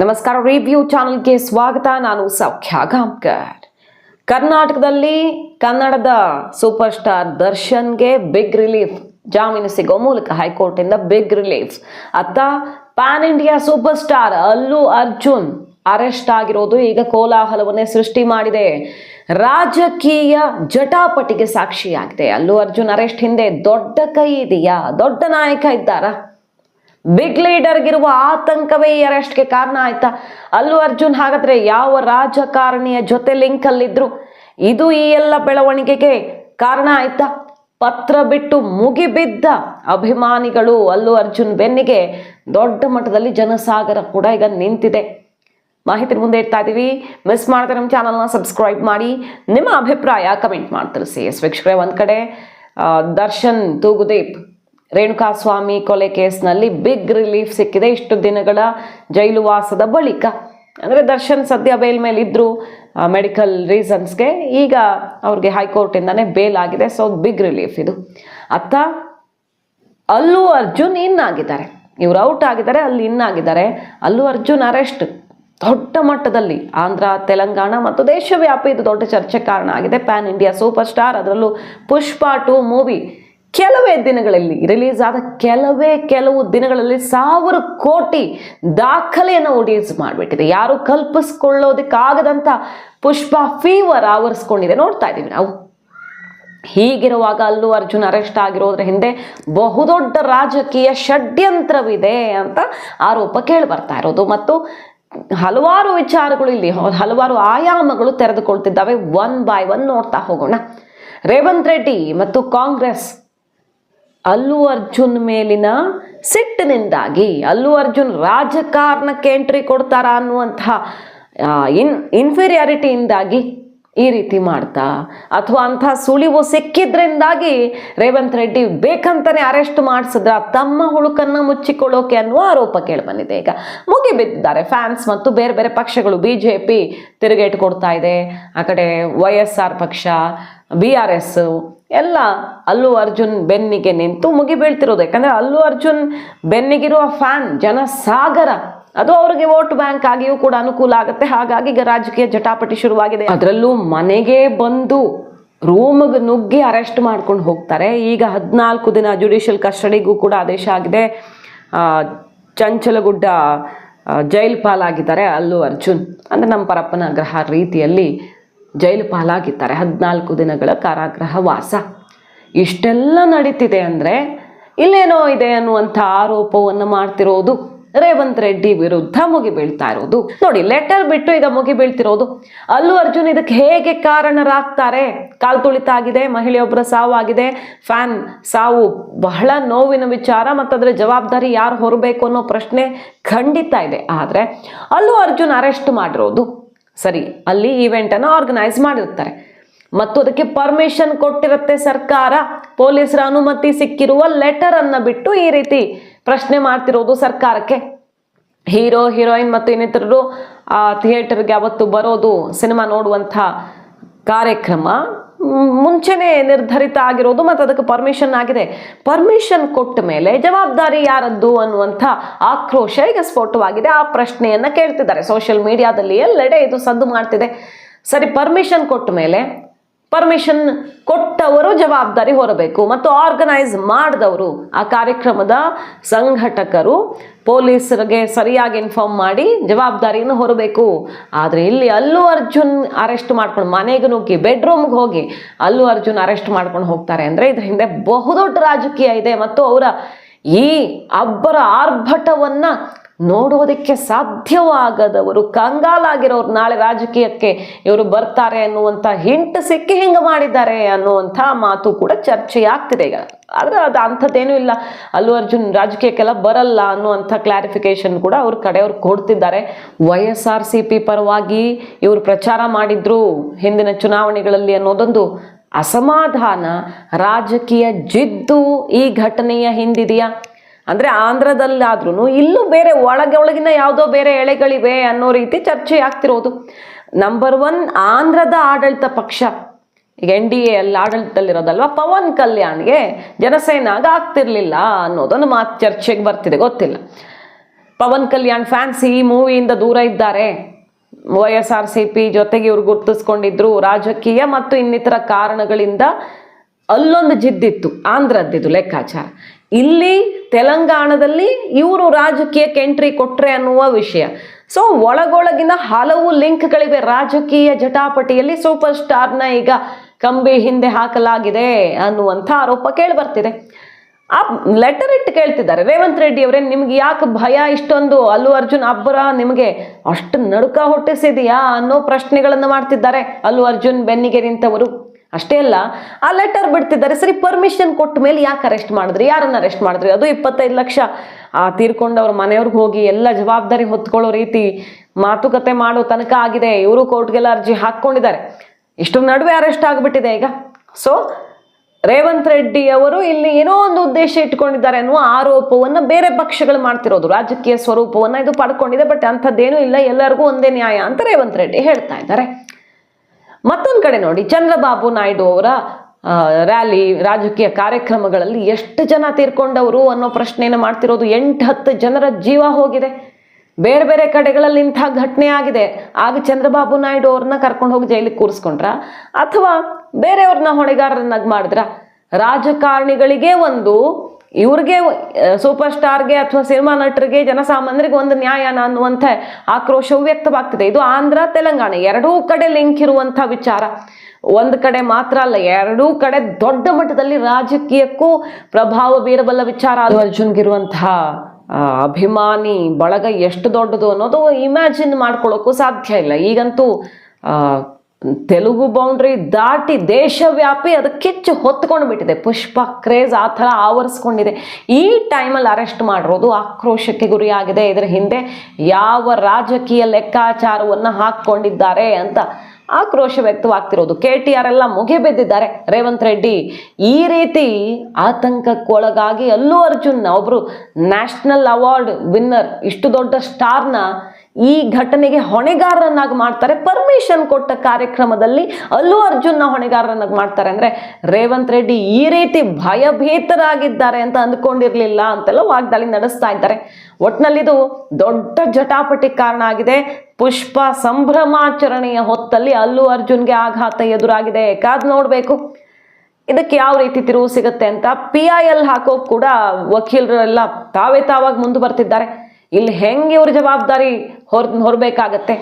ನಮಸ್ಕಾರ. ರಿವ್ಯೂ ಚಾನಲ್ಗೆ ಸ್ವಾಗತ. ನಾನು ಸೌಖ್ಯ ಗಾಂಕರ್ ಕರ್ನಾಟಕದಲ್ಲಿ ಕನ್ನಡದ ಸೂಪರ್ ಸ್ಟಾರ್ ದರ್ಶನ್ಗೆ ಬಿಗ್ ರಿಲೀಫ್ ಜಾಮೀನು ಸಿಗೋ ಮೂಲಕ ಹೈಕೋರ್ಟಿಂದ ಬಿಗ್ ರಿಲೀಫ್ ಅತ್ತ pan India super star Allu Arjun arrest ಆಗಿರೋದು ಈಗ ಕೋಲಾಹಲವನ್ನೇ ಸೃಷ್ಟಿ ಮಾಡಿದೆ. ರಾಜಕೀಯ ಜಟಾಪಟಿಗೆ ಸಾಕ್ಷಿಯಾಗಿದೆ. ಅಲ್ಲು ಅರ್ಜುನ್ ಅರೆಸ್ಟ್ ಹಿಂದೆ ದೊಡ್ಡ ಕೈ ಇದೆಯಾ? ದೊಡ್ಡ ನಾಯಕ ಇದ್ದಾರಾ? ಬಿಗ್ ಲೀಡರ್ಗಿರುವ ಆತಂಕವೇ ಈ ಅರೆಸ್ಟ್ಗೆ ಕಾರಣ ಆಯ್ತಾ? ಅಲ್ಲು ಅರ್ಜುನ್, ಹಾಗಾದ್ರೆ ಯಾವ ರಾಜಕಾರಣಿಯ ಜೊತೆ ಲಿಂಕ್ ಅಲ್ಲಿದ್ರು? ಇದು ಈ ಎಲ್ಲ ಬೆಳವಣಿಗೆಗೆ ಕಾರಣ ಆಯ್ತಾ? ಪತ್ರ ಬಿಟ್ಟು ಮುಗಿಬಿದ್ದ ಅಭಿಮಾನಿಗಳು ಅಲ್ಲು ಅರ್ಜುನ್ ಬೆನ್ನಿಗೆ ದೊಡ್ಡ ಮಟ್ಟದಲ್ಲಿ ಜನಸಾಗರ ಕೂಡ ಈಗ ನಿಂತಿದೆ. ಮಾಹಿತಿ ಮುಂದೆ ಇಡ್ತಾ ಇದೀವಿ. ಮಿಸ್ ಮಾಡಿದ್ರೆ ನಮ್ಮ ಚಾನಲ್ನ ಸಬ್ಸ್ಕ್ರೈಬ್ ಮಾಡಿ. ನಿಮ್ಮ ಅಭಿಪ್ರಾಯ ಕಮೆಂಟ್ ಮಾಡಿ ತಿಳಿಸಿ ಎಸ್ ವೀಕ್ಷಕರೇ, ಒಂದು ಕಡೆ ದರ್ಶನ್, ತೂಗುದೀಪ್ ರೇಣುಕಾಸ್ವಾಮಿ ಕೊಲೆ ಕೇಸ್ನಲ್ಲಿ ಬಿಗ್ ರಿಲೀಫ್ ಸಿಕ್ಕಿದೆ. ಇಷ್ಟು ದಿನಗಳ ಜೈಲುವಾಸದ ಬಳಿಕ, ಅಂದರೆ ದರ್ಶನ್ ಸದ್ಯ ಬೇಲ್ ಮೇಲೆ ಇದ್ರು ಮೆಡಿಕಲ್ ರೀಸನ್ಸ್ಗೆ, ಈಗ ಅವ್ರಿಗೆ ಹೈಕೋರ್ಟಿಂದನೇ ಬೇಲ್ ಆಗಿದೆ, ಸೊ ಬಿಗ್ ರಿಲೀಫ್ ಇದು. ಅತ್ತ ಅಲ್ಲು ಅರ್ಜುನ್ ಇನ್ ಆಗಿದ್ದಾರೆ ಇವ್ರು ಔಟ್ ಆಗಿದ್ದಾರೆ, ಅಲ್ಲಿ ಇನ್ ಆಗಿದ್ದಾರೆ ಅಲ್ಲು ಅರ್ಜುನ್ ಅರೆಸ್ಟ್ ದೊಡ್ಡ ಮಟ್ಟದಲ್ಲಿ ಆಂಧ್ರ, ತೆಲಂಗಾಣ ಮತ್ತು ದೇಶವ್ಯಾಪಿ ಇದು ದೊಡ್ಡ ಚರ್ಚೆ ಕಾರಣ ಆಗಿದೆ. ಪ್ಯಾನ್ ಇಂಡಿಯಾ ಸೂಪರ್ ಸ್ಟಾರ್, ಅದರಲ್ಲೂ ಪುಷ್ಪ ಟು ಮೂವಿ ಕೆಲವೇ ದಿನಗಳಲ್ಲಿ ರಿಲೀಸ್ ಆದ ಕೆಲವೇ ಕೆಲವು ದಿನಗಳಲ್ಲಿ ಸಾವಿರ ಕೋಟಿ ದಾಖಲೆಯನ್ನು ಒಡಿಯಸ್ ಮಾಡಿಬಿಟ್ಟಿದೆ. ಯಾರು ಕಲ್ಪಿಸ್ಕೊಳ್ಳೋದಕ್ಕಾಗದಂಥ ಪುಷ್ಪ ಫೀವರ್ ಆವರಿಸ್ಕೊಂಡಿದೆ. ನೋಡ್ತಾ ಇದ್ದೀವಿ ನಾವು. ಹೀಗಿರುವಾಗ ಅಲ್ಲು ಅರ್ಜುನ್ ಅರೆಸ್ಟ್ ಆಗಿರೋದ್ರ ಹಿಂದೆ ಬಹುದೊಡ್ಡ ರಾಜಕೀಯ ಷಡ್ಯಂತ್ರವಿದೆ ಅಂತ ಆರೋಪ ಕೇಳಿ ಬರ್ತಾ ಇರೋದು. ಮತ್ತು ಹಲವಾರು ವಿಚಾರಗಳು ಇಲ್ಲಿ, ಹಲವಾರು ಆಯಾಮಗಳು ತೆರೆದುಕೊಳ್ತಿದ್ದಾವೆ. ಒನ್ ಬೈ ಒನ್ ನೋಡ್ತಾ ಹೋಗೋಣ. ರೇವಂತ್ ರೆಡ್ಡಿ ಮತ್ತು ಕಾಂಗ್ರೆಸ್ ಅಲ್ಲು ಅರ್ಜುನ್ ಮೇಲಿನ ಸಿಟ್ಟಿನಿಂದಾಗಿ, ಅಲ್ಲು ಅರ್ಜುನ್ ರಾಜಕಾರಣಕ್ಕೆ ಎಂಟ್ರಿ ಕೊಡ್ತಾರ ಅನ್ನುವಂತಹ ಇನ್ ಇನ್ಫೀರಿಯಾರಿಟಿಯಿಂದಾಗಿ ಈ ರೀತಿ ಮಾಡ್ತಾ, ಅಥವಾ ಅಂಥ ಸುಳಿವು ಸಿಕ್ಕಿದ್ರಿಂದಾಗಿ ರೇವಂತ್ ರೆಡ್ಡಿ ಬೇಕಂತಾನೆ ಅರೆಸ್ಟ್ ಮಾಡಿಸಿದ್ರ, ತಮ್ಮ ಹುಳುಕನ್ನ ಮುಚ್ಚಿಕೊಳ್ಳೋಕೆ ಅನ್ನುವ ಆರೋಪ ಕೇಳಿಬಂದಿದೆ. ಈಗ ಮುಗಿಬಿದ್ದಿದ್ದಾರೆ ಫ್ಯಾನ್ಸ್ ಮತ್ತು ಬೇರೆ ಬೇರೆ ಪಕ್ಷಗಳು ಬಿ ಜೆ ಪಿ ತಿರುಗೇಟು ಕೊಡ್ತಾ ಇದೆ, ಆ ಕಡೆ ವೈ ಎಸ್ ಆರ್ ಪಕ್ಷ ಬಿ ಆರ್ ಎಸ್ ಎಲ್ಲ ಅಲ್ಲು ಅರ್ಜುನ್ ಬೆನ್ನಿಗೆ ನಿಂತು ಮುಗಿ ಬೀಳ್ತಿರೋದು. ಯಾಕಂದ್ರೆ ಅಲ್ಲು ಅರ್ಜುನ್ ಬೆನ್ನಿಗಿರುವ ಫ್ಯಾನ್ ಜನಸಾಗರ. ಅದು ಅವರಿಗೆ ವೋಟ್ ಬ್ಯಾಂಕ್ ಆಗಿಯೂ ಕೂಡ ಅನುಕೂಲ ಆಗುತ್ತೆ. ಹಾಗಾಗಿ ಈಗ ರಾಜಕೀಯ ಜಟಾಪಟಿ ಶುರುವಾಗಿದೆ. ಅದರಲ್ಲೂ ಮನೆಗೆ ಬಂದು ರೂಮ್ಗೆ ನುಗ್ಗಿ ಅರೆಸ್ಟ್ ಮಾಡ್ಕೊಂಡು ಹೋಗ್ತಾರೆ. ಈಗ ಹದಿನಾಲ್ಕು ದಿನ ಜುಡಿಷಿಯಲ್ ಕಸ್ಟಡಿಗೂ ಕೂಡ ಆದೇಶ ಆಗಿದೆ. ಚಂಚಲಗುಡ್ಡ ಜೈಲ್ ಪಾಲಾಗಿದ್ದಾರೆ ಅಲ್ಲು ಅರ್ಜುನ್. ಅಂದರೆ ನಮ್ಮ ಪರಪ್ಪನ ಗ್ರಹ ರೀತಿಯಲ್ಲಿ ಜೈಲು ಪಾಲಾಗಿದ್ದಾರೆ. ಹದಿನಾಲ್ಕು ದಿನಗಳ ಕಾರಾಗೃಹ ವಾಸ. ಇಷ್ಟೆಲ್ಲ ನಡೀತಿದೆ ಅಂದರೆ ಇಲ್ಲೇನೋ ಇದೆ ಅನ್ನುವಂಥ ಆರೋಪವನ್ನು ಮಾಡ್ತಿರೋದು ರೇವಂತ್ ರೆಡ್ಡಿ ವಿರುದ್ಧ ಮುಗಿಬೀಳ್ತಾ ಇರೋದು. ನೋಡಿ, ಲೆಟರ್ ಬಿಟ್ಟು ಈಗ ಮುಗಿಬೀಳ್ತಿರೋದು ಅಲ್ಲು ಅರ್ಜುನ್ ಇದಕ್ಕೆ ಹೇಗೆ ಕಾರಣರಾಗ್ತಾರೆ? ಕಾಲ್ ತುಳಿತಾಗಿದೆ ಮಹಿಳೆಯೊಬ್ಬರ ಸಾವಾಗಿದೆ. ಫ್ಯಾನ್ ಸಾವು ಬಹಳ ನೋವಿನ ವಿಚಾರ ಮತ್ತು ಅದರ ಜವಾಬ್ದಾರಿ ಯಾರು ಹೊರಬೇಕು ಅನ್ನೋ ಪ್ರಶ್ನೆ ಖಂಡಿತ ಇದೆ. ಆದರೆ ಅಲ್ಲು ಅರ್ಜುನ್ ಅರೆಸ್ಟ್ ಮಾಡಿರೋದು. ಸರಿ, ಅಲ್ಲಿ ಈವೆಂಟನ್ನು ಆರ್ಗನೈಸ್ ಮಾಡಿರ್ತಾರೆ ಮತ್ತು ಅದಕ್ಕೆ ಪರ್ಮಿಷನ್ ಕೊಟ್ಟಿರುತ್ತೆ ಸರ್ಕಾರ. ಪೊಲೀಸರ ಅನುಮತಿ ಸಿಕ್ಕಿರುವ ಲೆಟರ್ ಅನ್ನ ಬಿಟ್ಟು ಈ ರೀತಿ ಪ್ರಶ್ನೆ ಮಾಡ್ತಿರೋದು ಸರ್ಕಾರಕ್ಕೆ. ಹೀರೋ ಹೀರೋಯಿನ್ ಮತ್ತು ಇನ್ನಿತರರು, ಆ ಥಿಯೇಟರ್ಗೆ ಅವತ್ತು ಬರೋದು ಸಿನಿಮಾ ನೋಡುವಂಥ ಕಾರ್ಯಕ್ರಮ ಮುಂಚೆನೇ ನಿರ್ಧರಿತ ಆಗಿರೋದು ಮತ್ತು ಅದಕ್ಕೆ ಪರ್ಮಿಷನ್ ಆಗಿದೆ. ಪರ್ಮಿಷನ್ ಕೊಟ್ಟ ಮೇಲೆ ಜವಾಬ್ದಾರಿ ಯಾರದ್ದು ಅನ್ನುವಂಥ ಆಕ್ರೋಶ ಈಗ ಸ್ಫೋಟವಾಗಿದೆ. ಆ ಪ್ರಶ್ನೆಯನ್ನು ಕೇಳ್ತಿದ್ದಾರೆ. ಸೋಷಿಯಲ್ ಮೀಡಿಯಾದಲ್ಲಿ ಎಲ್ಲೆಡೆ ಇದು ಸದ್ದು ಮಾಡ್ತಿದೆ. ಸರಿ ಪರ್ಮಿಷನ್ ಕೊಟ್ಟ ಮೇಲೆ ಪರ್ಮಿಷನ್ ಕೊಟ್ಟವರು ಜವಾಬ್ದಾರಿ ಹೊರಬೇಕು. ಮತ್ತು ಆರ್ಗನೈಸ್ ಮಾಡಿದವರು, ಆ ಕಾರ್ಯಕ್ರಮದ ಸಂಘಟಕರು ಪೊಲೀಸರಿಗೆ ಸರಿಯಾಗಿ ಇನ್ಫಾರ್ಮ್ ಮಾಡಿ ಜವಾಬ್ದಾರಿಯನ್ನು ಹೊರಬೇಕು. ಆದರೆ ಇಲ್ಲಿ ಅಲ್ಲು ಅರ್ಜುನ್ ಅರೆಸ್ಟ್ ಮಾಡ್ಕೊಂಡು ಮನೆಗೆ ನುಗ್ಗಿ ಬೆಡ್ರೂಮ್ಗೆ ಹೋಗಿ ಅಲ್ಲು ಅರ್ಜುನ್ ಅರೆಸ್ಟ್ ಮಾಡ್ಕೊಂಡು ಹೋಗ್ತಾರೆ ಅಂದರೆ ಇದರ ಹಿಂದೆ ಬಹುದೊಡ್ಡ ರಾಜಕೀಯ ಇದೆ. ಮತ್ತು ಅವರ ಈ ಅಬ್ಬರ ಆರ್ಭಟವನ್ನ ನೋಡೋದಕ್ಕೆ ಸಾಧ್ಯವಾಗದವರು, ಕಂಗಾಲಾಗಿರೋರು ನಾಳೆ ರಾಜಕೀಯಕ್ಕೆ ಇವರು ಬರ್ತಾರೆ ಅನ್ನುವಂಥ ಹಿಂಟ್ ಸಿಕ್ಕಿ ಹಿಂಗೆ ಮಾಡಿದ್ದಾರೆ ಅನ್ನುವಂಥ ಮಾತು ಕೂಡ ಚರ್ಚೆ ಆಗ್ತಿದೆ ಈಗ. ಆದ್ರೆ ಅದು ಅಂಥದ್ದೇನೂ ಇಲ್ಲ. ಅಲ್ಲು ಅರ್ಜುನ್ ರಾಜಕೀಯಕ್ಕೆಲ್ಲ ಬರಲ್ಲ ಅನ್ನುವಂಥ ಕ್ಲಾರಿಫಿಕೇಶನ್ ಕೂಡ ಅವ್ರ ಕಡೆಯವ್ರು ಕೊಡ್ತಿದ್ದಾರೆ. Y S R C P ಪರವಾಗಿ ಇವರು ಪ್ರಚಾರ ಮಾಡಿದ್ರು ಹಿಂದಿನ ಚುನಾವಣೆಗಳಲ್ಲಿ ಅನ್ನೋದೊಂದು ಅಸಮಾಧಾನ, ರಾಜಕೀಯ ಜಿದ್ದು ಈ ಘಟನೆಯ ಹಿಂದಿದೆಯಾ? ಅಂದ್ರೆ ಆಂಧ್ರದಲ್ಲಾದ್ರೂ ಇಲ್ಲೂ ಬೇರೆ ಒಳಗೆ ಒಳಗಿನ ಯಾವುದೋ ಬೇರೆ ಎಳೆಗಳಿವೆ ಅನ್ನೋ ರೀತಿ ಚರ್ಚೆ ಆಗ್ತಿರೋದು. ನಂಬರ್ ಒನ್ ಆಂಧ್ರದ ಆಡಳಿತ ಪಕ್ಷ. ಈಗ ಎನ್ ಡಿ ಎ ಅಲ್ಲಿ ಆಡಳಿತದಲ್ಲಿರೋದಲ್ವಾ? ಪವನ್ ಕಲ್ಯಾಣ್ಗೆ ಜನಸೇನಾಗ ಆಗ್ತಿರ್ಲಿಲ್ಲ ಅನ್ನೋದೊಂದು ಮಾತು ಚರ್ಚೆಗೆ ಬರ್ತಿದೆ, ಗೊತ್ತಿಲ್ಲ. ಪವನ್ ಕಲ್ಯಾಣ್ ಫ್ಯಾನ್ಸ್ ಈ ಮೂವಿಯಿಂದ ದೂರ ಇದ್ದಾರೆ. Y S R C P ಜೊತೆಗೆ ಇವ್ರು ಗುರ್ತಿಸ್ಕೊಂಡಿದ್ರು. ರಾಜಕೀಯ ಮತ್ತು ಇನ್ನಿತರ ಕಾರಣಗಳಿಂದ ಅಲ್ಲೊಂದು ಜಿದ್ದಿತ್ತು ಆಂಧ್ರದ್ದು ಲೆಕ್ಕಾಚಾರ. ಇಲ್ಲಿ ತೆಲಂಗಾಣದಲ್ಲಿ ಇವರು ರಾಜಕೀಯಕ್ಕೆ ಎಂಟ್ರಿ ಕೊಟ್ರೆ ಅನ್ನುವ ವಿಷಯ. ಸೊ ಒಳಗೊಳಗಿನ ಹಲವು ಲಿಂಕ್ಗಳಿವೆ ರಾಜಕೀಯ ಜಟಾಪಟಿಯಲ್ಲಿ ಸೂಪರ್ ಸ್ಟಾರ್ನ ಈಗ ಕಂಬಿ ಹಿಂದೆ ಹಾಕಲಾಗಿದೆ ಅನ್ನುವಂಥ ಆರೋಪ ಕೇಳಿ ಬರ್ತಿದೆ ಆ ಲೆಟರ್ ಇಟ್ಟು ಕೇಳ್ತಿದ್ದಾರೆ. ರೇವಂತ್ ರೆಡ್ಡಿ ಅವರೇ, ನಿಮ್ಗೆ ಯಾಕೆ ಭಯ ಇಷ್ಟೊಂದು? ಅಲ್ಲು ಅರ್ಜುನ್, ಅಬ್ಬರ, ನಿಮಗೆ ಅಷ್ಟು ನಡುಕ ಹುಟ್ಟಿಸಿದೆಯಾ ಅನ್ನೋ ಪ್ರಶ್ನೆಗಳನ್ನು ಮಾಡ್ತಿದ್ದಾರೆ. ಅಲ್ಲು ಅರ್ಜುನ್ ಬೆನ್ನಿಗೆ ನಿಂತವರು. ಅಷ್ಟೇ ಅಲ್ಲ, ಆ ಲೆಟರ್ ಬಿಡ್ತಿದ್ದಾರೆ. ಸರಿ ಪರ್ಮಿಷನ್ ಕೊಟ್ಟ ಮೇಲೆ ಯಾಕೆ ಅರೆಸ್ಟ್ ಮಾಡಿದ್ರಿ? ಯಾರನ್ನ ಅರೆಸ್ಟ್ ಮಾಡಿದ್ರಿ? ಅದು ಇಪ್ಪತ್ತೈದು ಲಕ್ಷ. ಆ, ತೀರ್ಕೊಂಡವ್ರ ಮನೆಯವ್ರಿಗೆ ಹೋಗಿ ಎಲ್ಲ ಜವಾಬ್ದಾರಿ ಹೊತ್ಕೊಳ್ಳೋ ರೀತಿ ಮಾತುಕತೆ ಮಾಡೋ ತನಕ ಆಗಿದೆ. ಇವರು ಕೋರ್ಟ್ಗೆಲ್ಲ ಅರ್ಜಿ ಹಾಕ್ಕೊಂಡಿದ್ದಾರೆ. ಇಷ್ಟು ನಡುವೆ ಅರೆಸ್ಟ್ ಆಗಿಬಿಟ್ಟಿದೆ ಈಗ. ಸೊ ರೇವಂತ್ ರೆಡ್ಡಿ ಅವರು ಇಲ್ಲಿ ಏನೋ ಒಂದು ಉದ್ದೇಶ ಇಟ್ಕೊಂಡಿದ್ದಾರೆ ಅನ್ನುವ ಆರೋಪವನ್ನು ಬೇರೆ ಪಕ್ಷಗಳು ಮಾಡ್ತಿರೋದು. ರಾಜಕೀಯ ಸ್ವರೂಪವನ್ನು ಇದು ಪಡ್ಕೊಂಡಿದೆ, ಬಟ್ ಅಂಥದ್ದೇನೂ ಇಲ್ಲ. ಎಲ್ಲರಿಗೂ ಒಂದೇ ನ್ಯಾಯ ಅಂತ ರೇವಂತ್ ರೆಡ್ಡಿ ಹೇಳ್ತಾ ಇದ್ದಾರೆ. ಮತ್ತೊಂದು ಕಡೆ ನೋಡಿ, ಚಂದ್ರಬಾಬು ನಾಯ್ಡು ಅವರ ರ್ಯಾಲಿ, ರಾಜಕೀಯ ಕಾರ್ಯಕ್ರಮಗಳಲ್ಲಿ ಎಷ್ಟು ಜನ ತೀರ್ಕೊಂಡವರು ಅನ್ನೋ ಪ್ರಶ್ನೆಯನ್ನು ಮಾಡ್ತಿರೋದು ಎಂಟು ಹತ್ತು ಜನರ ಜೀವ ಹೋಗಿದೆ. ಬೇರೆ ಬೇರೆ ಕಡೆಗಳಲ್ಲಿ ಇಂಥ ಘಟನೆ ಆಗಿದೆ. ಆಗ ಚಂದ್ರಬಾಬು ನಾಯ್ಡು ಅವ್ರನ್ನ ಕರ್ಕೊಂಡು ಹೋಗಿ ಜೈಲಿಗೆ ಕೂರಿಸ್ಕೊಂಡ್ರ? ಅಥವಾ ಬೇರೆಯವ್ರನ್ನ ಹೊಣೆಗಾರರನ್ನಾಗಿ ಮಾಡಿದ್ರ? ರಾಜಕಾರಣಿಗಳಿಗೆ ಒಂದು ಇವ್ರಿಗೆ ಸೂಪರ್ ಸ್ಟಾರ್ಗೆ ಅಥವಾ ಸಿನಿಮಾ ನಟರಿಗೆ ಜನಸಾಮಾನ್ಯರಿಗೆ ಒಂದು ನ್ಯಾಯನ ಅನ್ನುವಂಥ ಆಕ್ರೋಶವು ವ್ಯಕ್ತವಾಗ್ತಿದೆ. ಇದು ಆಂಧ್ರ ತೆಲಂಗಾಣ ಎರಡೂ ಕಡೆ ಲಿಂಕ್ ಇರುವಂಥ ವಿಚಾರ. ಒಂದು ಕಡೆ ಮಾತ್ರ ಅಲ್ಲ ಎರಡೂ ಕಡೆ ದೊಡ್ಡ ಮಟ್ಟದಲ್ಲಿ ರಾಜಕೀಯಕ್ಕೂ ಪ್ರಭಾವ ಬೀರಬಲ್ಲ ವಿಚಾರ ಅದು. ಅರ್ಜುನ್ಗಿರುವಂತಹ ಆ, ಅಭಿಮಾನಿ ಬಳಗ ಎಷ್ಟು ದೊಡ್ಡದು ಅನ್ನೋದು ಇಮ್ಯಾಜಿನ್ ಮಾಡ್ಕೊಳ್ಳೋಕ್ಕೂ ಸಾಧ್ಯ ಇಲ್ಲ. ಈಗಂತೂ ತೆಲುಗು ಬೌಂಡ್ರಿ ದಾಟಿ ದೇಶವ್ಯಾಪಿ ಅದು ಕಿಚ್ಚು ಹೊತ್ಕೊಂಡು ಬಿಟ್ಟಿದೆ. ಪುಷ್ಪ ಕ್ರೇಜ್ ಆ ಥರ ಆವರಿಸ್ಕೊಂಡಿದೆ. ಈ ಟೈಮಲ್ಲಿ ಅರೆಸ್ಟ್ ಮಾಡಿರೋದು ಆಕ್ರೋಶಕ್ಕೆ ಗುರಿಯಾಗಿದೆ. ಇದರ ಹಿಂದೆ ಯಾವ ರಾಜಕೀಯ ಲೆಕ್ಕಾಚಾರವನ್ನು ಹಾಕ್ಕೊಂಡಿದ್ದಾರೆ ಅಂತ ಆಕ್ರೋಶ ವ್ಯಕ್ತವಾಗ್ತಿರೋದು. ಕೆ ಟಿ ಆರ್ ಎಲ್ಲ ಮುಗಿಬಿದ್ದಿದ್ದಾರೆ. ರೇವಂತ್ ರೆಡ್ಡಿ, ಈ ರೀತಿ ಆತಂಕಕ್ಕೊಳಗಾಗಿ ಅಲ್ಲೂ ಅರ್ಜುನ್ ಒಬ್ಬರು ನ್ಯಾಷನಲ್ ಅವಾರ್ಡ್ ವಿನ್ನರ್ ಇಷ್ಟು ದೊಡ್ಡ ಸ್ಟಾರ್ನ ಈ ಘಟನೆಗೆ ಹೊಣೆಗಾರರನ್ನಾಗಿ ಮಾಡ್ತಾರೆ. ಪರ್ಮಿಷನ್ ಕೊಟ್ಟ ಕಾರ್ಯಕ್ರಮದಲ್ಲಿ ಅಲ್ಲೂ ಅರ್ಜುನ್ನ ಹೊಣೆಗಾರರನ್ನಾಗಿ ಮಾಡ್ತಾರೆ. ಅಂದ್ರೆ ರೇವಂತ್ ರೆಡ್ಡಿ ಈ ರೀತಿ ಭಯಭೀತರಾಗಿದ್ದಾರೆ ಅಂತ ಅಂದ್ಕೊಂಡಿರಲಿಲ್ಲ ಅಂತೆಲ್ಲ ವಾಗ್ದಾಳಿ ನಡೆಸ್ತಾ ಇದ್ದಾರೆ. ಒಟ್ನಲ್ಲಿದು ದೊಡ್ಡ ಜಟಾಪಟಿ ಕಾರಣ ಆಗಿದೆ. ಪುಷ್ಪ ಸಂಭ್ರಮಾಚರಣೆಯ ಹೊತ್ತಲ್ಲಿ ಅಲ್ಲು ಅರ್ಜುನ್ಗೆ ಆಘಾತ ಎದುರಾಗಿದೆ. ಕಾದ್ ನೋಡಬೇಕು. ಇದಕ್ಕೆ ಯಾವ ರೀತಿ ತಿರುವು ಸಿಗುತ್ತೆ ಅಂತ ಪಿ ಐ ಎಲ್ ಹಾಕೋ ಕೂಡ ವಕೀಲರೆಲ್ಲ ತಾವೇ ತಾವಾಗಿ ಮುಂದೆ ಬರ್ತಿದ್ದಾರೆ. ಇಲ್ಲಿ ಹೆಂಗೆ ಇವ್ರ ಜವಾಬ್ದಾರಿ ಹೊರ, ಹೊರಬೇಕಾಗತ್ತೆ?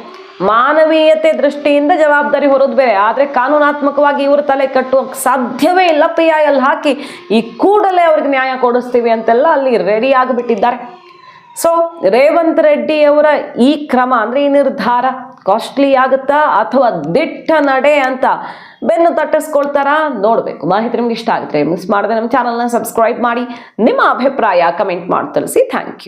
ಮಾನವೀಯತೆ ದೃಷ್ಟಿಯಿಂದ ಜವಾಬ್ದಾರಿ ಹೊರೋದು ಬೇರೆ. ಆದರೆ ಕಾನೂನಾತ್ಮಕವಾಗಿ ಇವರು ತಲೆ ಕಟ್ಟುವಕ್ಕೆ ಸಾಧ್ಯವೇ ಇಲ್ಲ. ಪಿ ಐ ಎಲ್ ಹಾಕಿ ಈ ಕೂಡಲೇ ಅವ್ರಿಗೆ ನ್ಯಾಯ ಕೊಡಿಸ್ತೀವಿ ಅಂತೆಲ್ಲ ಅಲ್ಲಿ ರೆಡಿ ಆಗಿಬಿಟ್ಟಿದ್ದಾರೆ. ಸೊ ರೇವಂತ್ ರೆಡ್ಡಿ ಅವರ ಈ ಕ್ರಮ ಅಂದ್ರೆ ಈ ನಿರ್ಧಾರ ಕಾಸ್ಟ್ಲಿ ಆಗುತ್ತಾ ಅಥವಾ ದಿಟ್ಟ ನಡೆ ಅಂತ ಬೆನ್ನು ತಟ್ಟಿಸ್ಕೊಳ್ತಾರಾ? ನೋಡಬೇಕು. ಮಾಹಿತಿ ನಿಮ್ಗೆ ಇಷ್ಟ ಆಗುತ್ತೆ ಮಿಸ್ ಮಾಡಿದ್ರೆ ನಮ್ಮ ಚಾನಲ್ನ ಸಬ್ಸ್ಕ್ರೈಬ್ ಮಾಡಿ. ನಿಮ್ಮ ಅಭಿಪ್ರಾಯ ಕಮೆಂಟ್ ಮಾಡಿ ತಿಳಿಸಿ. Thank you